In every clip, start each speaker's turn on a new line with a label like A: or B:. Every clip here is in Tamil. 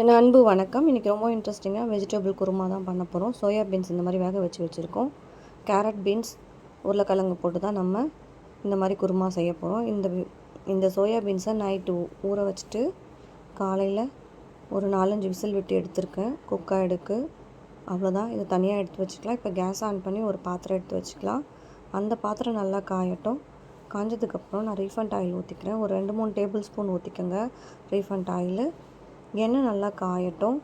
A: என் அன்பு வணக்கம். இன்றைக்கி ரொம்ப இன்ட்ரெஸ்டிங்காக வெஜிடபிள் குருமா தான் பண்ண போகிறோம் சோயா பீன்ஸ் இந்த மாதிரி வேக வச்சு வச்சுருக்கோம். கேரட் பீன்ஸ் உருளைக்கிழங்கு போட்டு தான் நம்ம இந்த மாதிரி குருமா செய்ய போகிறோம் இந்த இந்த சோயா பீன்ஸை நைட்டு ஊற வச்சுட்டு காலையில் ஒரு நாலஞ்சு விசில் விட்டு எடுத்திருக்கேன். குக்கா எடுக்கு. அவ்வளோதான் இதை தனியாக எடுத்து வச்சுக்கலாம். இப்போ கேஸ் ஆன் பண்ணி ஒரு பாத்திரம் எடுத்து வச்சுக்கலாம். அந்த பாத்திரம் நல்லா காயட்டும். காஞ்சதுக்கப்புறம் நான் ரீஃபண்ட் ஆயில் ஊற்றிக்கிறேன் ஒரு ரெண்டு மூணு டேபிள் ஸ்பூன் ஊற்றிக்கோங்க ரீஃபண்ட் ஆயில் எண்ணெய் நல்லா காயட்டும்.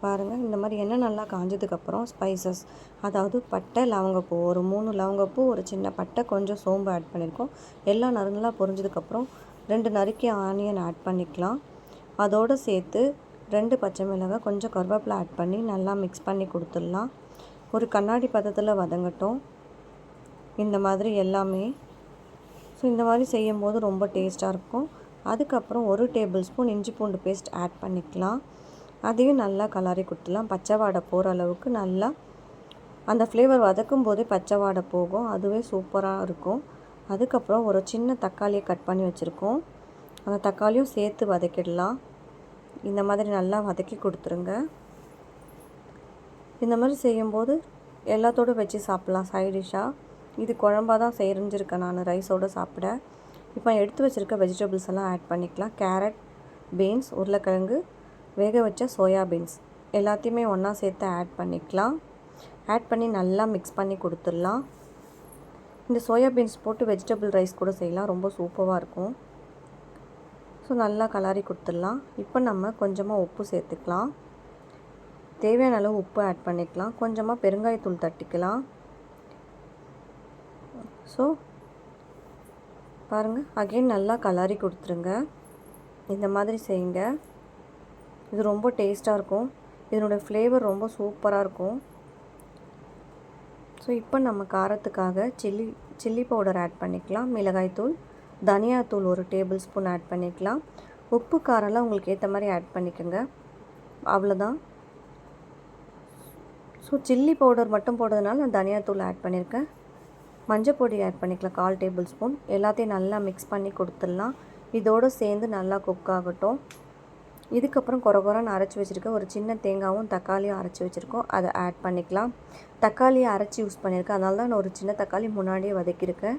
A: பாருங்கள் இந்த மாதிரி எண்ணெய் நல்லா காஞ்சதுக்கப்புறம் ஸ்பைசஸ் அதாவது பட்டை லவங்கப்பூ. ஒரு மூணு லவங்கப்பூ ஒரு சின்ன பட்டை கொஞ்சம் சோம்பு ஆட் பண்ணியிருக்கோம் எல்லாம் நல்லா பொரிஞ்சதுக்கப்புறம் ரெண்டு நறுக்கி ஆனியன் ஆட் பண்ணிக்கலாம். அதோடு சேர்த்து ரெண்டு பச்சை மிளகாய் கொஞ்சம் கருவேப்பிலை ஆட் பண்ணி நல்லா மிக்ஸ் பண்ணி கொடுத்துடலாம். ஒரு கண்ணாடி பதத்தில் வதங்கட்டும். இந்த மாதிரி எல்லாமே. ஸோ இந்த மாதிரி செய்யும்போது ரொம்ப டேஸ்ட்டாக இருக்கும். அதுக்கப்புறம் ஒரு டேபிள் ஸ்பூன் இஞ்சி பூண்டு பேஸ்ட் ஆட் பண்ணிக்கலாம். அதையும் நல்லா கலரி கொடுத்துலாம் பச்சை வாடை போகிற அளவுக்கு நல்லா அந்த ஃப்ளேவர் வதக்கும் போதே பச்சை வாடை போகும். அதுவே சூப்பராக இருக்கும். அதுக்கப்புறம் ஒரு சின்ன தக்காளியை கட் பண்ணி வச்சுருக்கோம். அந்த தக்காளியும் சேர்த்து வதக்கிடலாம். இந்த மாதிரி நல்லா வதக்கி கொடுத்துருங்க. இந்த மாதிரி செய்யும்போது எல்லாத்தோடு வச்சு சாப்பிட்லாம். சைடிஷ்ஷாக இது குழம்பாக தான் செஞ்சுருக்கேன் நான் ரைஸோடு சாப்பிட. இப்போ எடுத்து வச்சுருக்க வெஜிடபிள்ஸ் எல்லாம் ஆட் பண்ணிக்கலாம். கேரட் பீன்ஸ் உருளைக்கிழங்கு வேக வச்ச சோயா பீன்ஸ் எல்லாத்தையுமே ஒன்றா சேர்த்து ஆட் பண்ணிக்கலாம். ஆட் பண்ணி நல்லா மிக்ஸ் பண்ணி கொடுத்துடலாம். இந்த சோயா பீன்ஸ் போட்டு வெஜிடபிள் ரைஸ் கூட செய்யலாம். ரொம்ப சூப்பராக இருக்கும். ஸோ நல்லா கலாரி கொடுத்துடலாம். இப்போ நம்ம கொஞ்சமாக உப்பு சேர்த்துக்கலாம். தேவையான அளவு உப்பு ஆட் பண்ணிக்கலாம். கொஞ்சமாக பெருங்காயத்தூள் தட்டிக்கலாம். ஸோ பாருங்கள் அகெயின் நல்லா கலரி கொடுத்துருங்க. இந்த மாதிரி செய்யுங்க. இது ரொம்ப டேஸ்ட்டாக இருக்கும். இதனுடைய ஃப்ளேவர் ரொம்ப சூப்பராக இருக்கும். ஸோ இப்போ நம்ம காரத்துக்காக சில்லி சில்லி பவுடர் ஆட் பண்ணிக்கலாம். மிளகாய்த்தூள் தனியாத்தூள் ஒரு டேபிள் ஸ்பூன் ஆட் பண்ணிக்கலாம். உப்பு காரெல்லாம் உங்களுக்கு ஏற்ற மாதிரி ஆட் பண்ணிக்கோங்க. அவ்வளோதான் ஸோ சில்லி பவுடர் மட்டும் போடுறதுனால நான் தனியாத்தூள் ஆட் பண்ணியிருக்கேன் மஞ்சள் பொடி ஆட் பண்ணிக்கலாம். கால் டேபிள் ஸ்பூன் எல்லாத்தையும் நல்லா மிக்ஸ் பண்ணி கொடுத்துடலாம். இதோடு சேர்ந்து நல்லா குக் ஆகட்டும். இதுக்கப்புறம் குறை குறைன்னு அரைச்சி வச்சுருக்கேன் ஒரு சின்ன தேங்காயும் தக்காளியும் அரைச்சி வச்சுருக்கோம். அதை ஆட் பண்ணிக்கலாம். தக்காளியை அரைச்சி யூஸ் பண்ணியிருக்கேன். அதனால தான் நான் ஒரு சின்ன தக்காளி முன்னாடியே வதக்கியிருக்கேன்.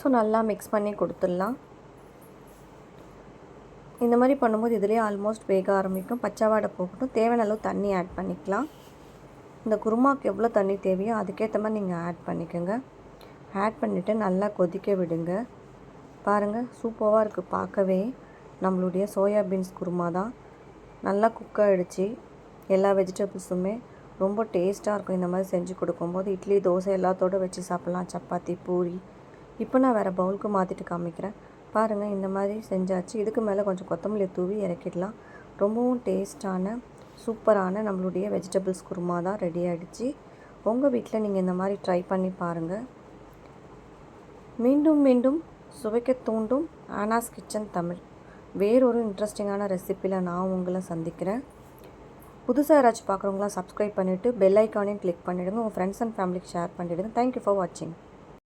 A: ஸோ நல்லா மிக்ஸ் பண்ணி கொடுத்துடலாம். இந்த மாதிரி பண்ணும்போது இதுலேயே ஆல்மோஸ்ட் வேக ஆரம்பிக்கும். பச்சை வாடை போகட்டும். தேவையான அளவு தண்ணி ஆட் பண்ணிக்கலாம். இந்த குருமாவுக்கு எவ்வளோ தண்ணி தேவையோ அதுக்கேற்ற மாதிரி நீங்கள் ஆட் பண்ணிக்கோங்க. ஆட் பண்ணிவிட்டு நல்லா கொதிக்க விடுங்க. பாருங்கள் சூப்பராக இருக்குது. பார்க்கவே நம்மளுடைய சோயா பீன்ஸ் குருமா தான். நல்லா குக் ஆகிடுச்சு எல்லா வெஜிடபிள்ஸுமே ரொம்ப டேஸ்ட்டாக இருக்கும். இந்த மாதிரி செஞ்சு கொடுக்கும்போது இட்லி தோசை எல்லாத்தோடு வச்சு சாப்பிட்லாம். சப்பாத்தி பூரி. இப்போ நான் வேறு பவுலுக்கு மாற்றிட்டு காமிக்கிறேன். பாருங்கள் இந்த மாதிரி செஞ்சாச்சு. இதுக்கு மேலே கொஞ்சம் கொத்தமல்லி தூவி இறக்கிடலாம். ரொம்பவும் டேஸ்ட்டான சூப்பரான நம்மளுடைய வெஜிடபிள்ஸ் குருமா தான் ரெடி ஆகிடுச்சு உங்கள் வீட்டில் நீங்கள் இந்த மாதிரி ட்ரை பண்ணி பாருங்கள் மீண்டும் மீண்டும் சுவைக்க தூண்டும் ஆனாஸ் கிச்சன் தமிழ் வேறொரு இன்ட்ரெஸ்டிங்கான ரெசிப்பியில் நான் உங்களை சந்திக்கிறேன். புதுசாக யாராச்சும் பார்க்குறவங்களாம் சப்ஸ்கிரைப் பண்ணிவிட்டு பெல் ஐக்கானையும் கிளிக் பண்ணிவிடுங்க உங்கள் ஃப்ரெண்ட்ஸ் அண்ட் ஃபேமிலிக்கு ஷேர் பண்ணிவிடுங்க தேங்க்யூ ஃபார் வாட்சிங்